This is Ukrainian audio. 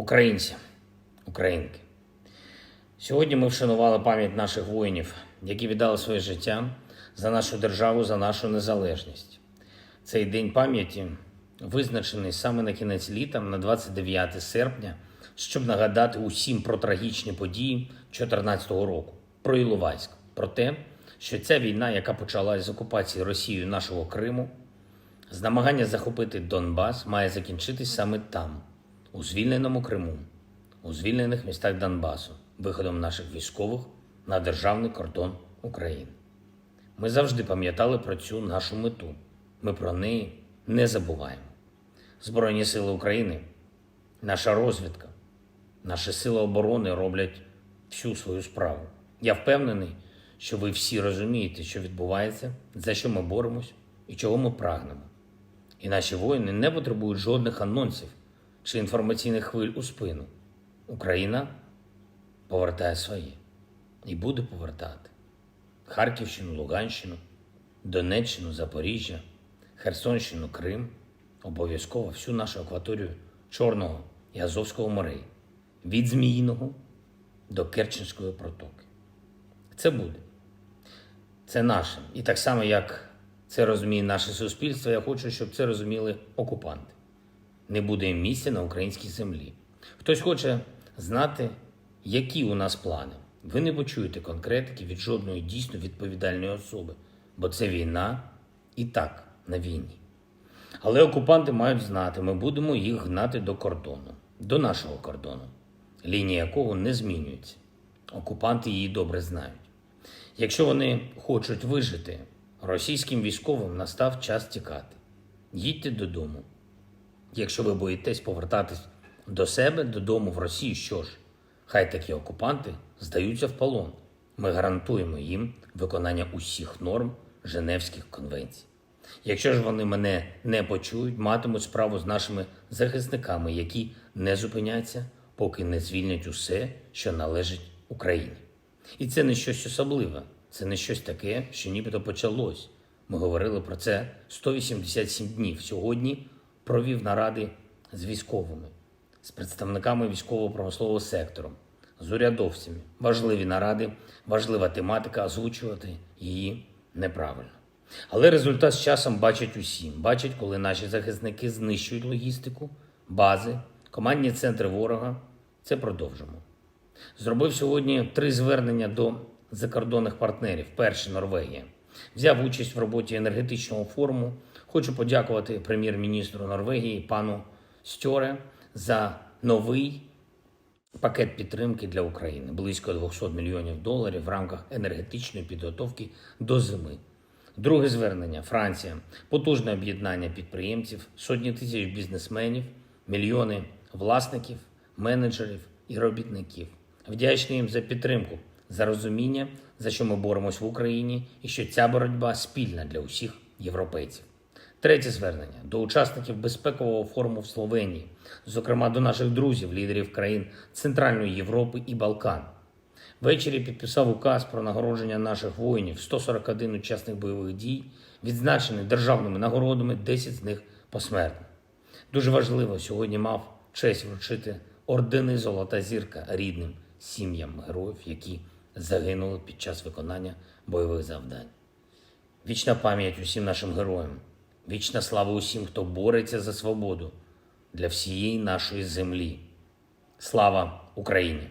Українці, українки, сьогодні ми вшанували пам'ять наших воїнів, які віддали своє життя за нашу державу, за нашу незалежність. Цей день пам'яті визначений саме на кінець літа, на 29 серпня, щоб нагадати усім про трагічні події 2014 року, про Іловайськ, про те, що ця війна, яка почалась з окупації Росією нашого Криму, з намагання захопити Донбас, має закінчитись саме там, у звільненому Криму, у звільнених містах Донбасу, виходом наших військових на державний кордон України. Ми завжди пам'ятали про цю нашу мету. Ми про неї не забуваємо. Збройні сили України, наша розвідка, наші сили оборони роблять всю свою справу. Я впевнений, що ви всі розумієте, що відбувається, за що ми боремось і чого ми прагнемо. І наші воїни не потребують жодних анонсів чи інформаційних хвиль у спину. Україна повертає своє і буде повертати. Харківщину, Луганщину, Донеччину, Запоріжжя, Херсонщину, Крим, обов'язково всю нашу акваторію Чорного і Азовського морей, від Зміїного до Керченської протоки. Це буде. Це наше. І так само, як це розуміє наше суспільство, я хочу, щоб це розуміли окупанти. Не буде місця на українській землі. Хтось хоче знати, які у нас плани. Ви не почуєте конкретики від жодної дійсно відповідальної особи, бо це війна і так на війні. Але окупанти мають знати, ми будемо їх гнати до кордону, до нашого кордону, лінія якого не змінюється. Окупанти її добре знають. Якщо вони хочуть вижити, російським військовим настав час тікати. Їдьте додому. Якщо ви боїтесь повертатись до себе додому в Росію, що ж, хай такі окупанти здаються в полон. Ми гарантуємо їм виконання усіх норм Женевських конвенцій. Якщо ж вони мене не почують, матимуть справу з нашими захисниками, які не зупиняться, поки не звільнять усе, що належить Україні. І це не щось особливе, це не щось таке, що нібито почалось. Ми говорили про це 187 днів. Сьогодні провів наради з військовими, з представниками військово-промислового сектору, з урядовцями. Важливі наради, важлива тематика, озвучувати її неправильно. Але результат з часом бачать усі. Бачать, коли наші захисники знищують логістику, бази, командні центри ворога. Це продовжимо. Зробив сьогодні три звернення до закордонних партнерів. Перше Норвегія. Взяв участь в роботі енергетичного форуму. Хочу подякувати прем'єр-міністру Норвегії пану Стьоре за новий пакет підтримки для України близько 200 мільйонів доларів в рамках енергетичної підготовки до зими. Друге звернення Франція. Потужне об'єднання підприємців, сотні тисяч бізнесменів, мільйони власників, менеджерів і робітників. Вдячний їм за підтримку, за розуміння, за що ми боремось в Україні, і що ця боротьба спільна для усіх європейців. Третє звернення до учасників безпекового форуму в Словенії, зокрема до наших друзів, лідерів країн Центральної Європи і Балкан. Ввечері підписав указ про нагородження наших воїнів, 141 учасник бойових дій, відзначений державними нагородами, 10 з них посмертно. Дуже важливо сьогодні мав честь вручити ордени Золота зірка рідним сім'ям героїв, які загинули під час виконання бойових завдань. Вічна пам'ять усім нашим героям, вічна слава усім, хто бореться за свободу для всієї нашої землі. Слава Україні!